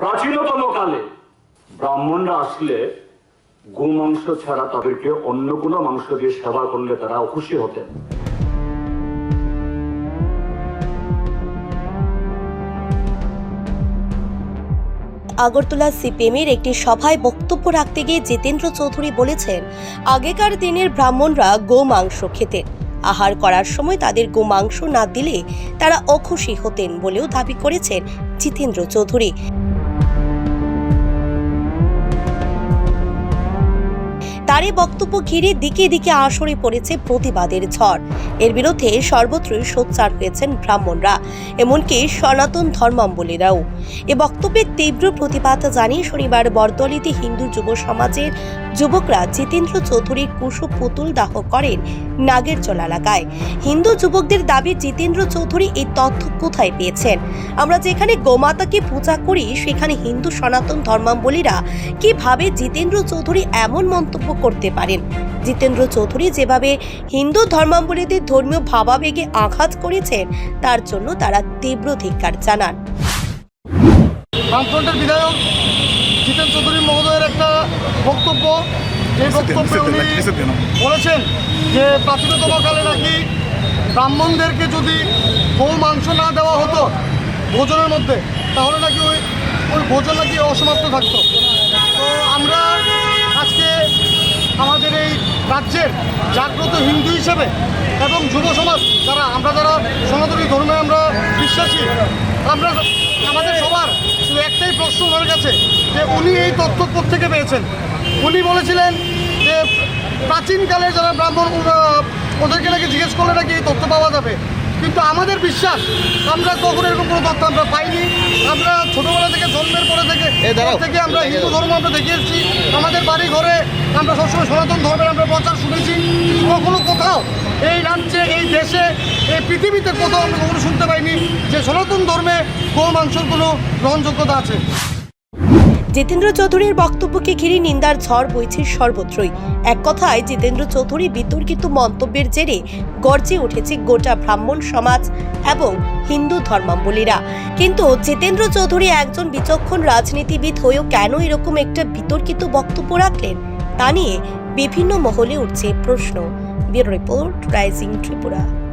প্রাচীনতম কালে ব্রাহ্মণরা আসলে গোমাংস ছাড়া তাদেরকে অন্য কোনো মাংস দিয়ে সেবা করলে তারা অখুশি হতেন। আগরতলা সিপিএমের একটি সভায় বক্তব্য রাখতে গিয়ে জিতেন্দ্র চৌধুরী বলেছেন, আগেকার দিনের ব্রাহ্মণরা গোমাংস খেতেন। আহার করার সময় তাদের গোমাংস না দিলে তারা অখুশি হতেন বলেও দাবি করেছেন জিতেন্দ্র চৌধুরী। তার এই বক্তব্য ঘিরে দিকে দিকে আসরে পড়েছে প্রতিবাদের ঝড়। এর বিরুদ্ধে সর্বত্রই সোচ্চার হয়েছেন ব্রাহ্মণরা, এমনকি সনাতন ধর্মাম্বলীরাও এ বক্তব্যের তীব্র প্রতিবাদ জানিয়ে শনিবার বরদলিতে হিন্দু যুব সমাজের যুবকরা জিতেন্দ্র চৌধুরীর কুশু পুতুল দাহ করেন নাগেরচল এলাকায়। হিন্দু যুবকদের দাবি, জিতেন্দ্র চৌধুরী এই তথ্য কোথায় পেয়েছেন? আমরা যেখানে গোমাতাকে পূজা করি, সেখানে হিন্দু সনাতন ধর্মাবলীরা কীভাবে জিতেন্দ্র চৌধুরী এমন মন্তব্য করতে পারেন। জিতেন্দ্র চৌধুরী যেভাবে হিন্দু ধর্মাবলীদের ধর্মীয় ভাবাবেগে আঘাত করেছেন তার জন্য তারা তীব্র ধিক্কার জানান। বামফ্রন্টের বিধায়ক জিতেন চৌধুরী মহোদয়ের একটা বক্তব্য। এই বক্তব্যে উনি বলেছেন যে প্রাচীনতম কালে নাকি ব্রাহ্মণদেরকে যদি গৌ মাংস না দেওয়া হতো ভোজনের মধ্যে তাহলে নাকি ওই ওই ভোজন নাকি অসমাপ্ত থাকতো। তো আমরা আমাদের এই রাজ্যের জাগ্রত হিন্দু হিসেবে এবং যুব সমাজ, যারা, আমরা যারা সনাতনী ধর্মে আমরা বিশ্বাসী, আমরা আমাদের সবার শুধু একটাই প্রশ্ন ওনার কাছে, যে উনি এই তথ্য থেকে পেয়েছেন? উনি বলেছিলেন যে প্রাচীনকালে যারা ব্রাহ্মণ ওদেরকে নাকি জিজ্ঞেস করলে নাকি এই তথ্য পাওয়া যাবে। কিন্তু আমাদের বিশ্বাস আমরা কখনো এরকম কোনো তথ্য আমরা পাইনি। আমরা ছোটবেলা থেকে জন্মের পরে থেকে থেকে আমরা হিন্দু ধর্ম আমরা দেখে এসেছি। আমাদের বাড়ি ঘরে আমরা সবসময় সনাতন ধর্মের আমরা প্রচার শুনেছি। কখনো কোথাও এই রাজ্যে এই দেশে এই পৃথিবীতে কোথাও আমরা কখনো শুনতে পাইনি যে সনাতন ধর্মে গো মাংসর কোনো গ্রহণযোগ্যতা আছে। জিতেন্দ্র চৌধুরীর বক্তব্যকে ঘিরে নিন্দার ঝড় বইছে সর্বত্রই। এক কথায়, জিতেন্দ্র চৌধুরী বিতর্কিত মন্তব্যের জেরে গর্জে উঠেছে গোটা ব্রাহ্মণ সমাজ এবং হিন্দু ধর্মাবলীরা কিন্তু জিতেন্দ্র চৌধুরী একজন বিচক্ষণ রাজনীতিবিদ হয়েও কেন এরকম একটা বিতর্কিত বক্তব্য রাখলেন? তা নিয়ে বিভিন্ন মহলে উঠছে প্রশ্ন। Bureau report, rising Tripura.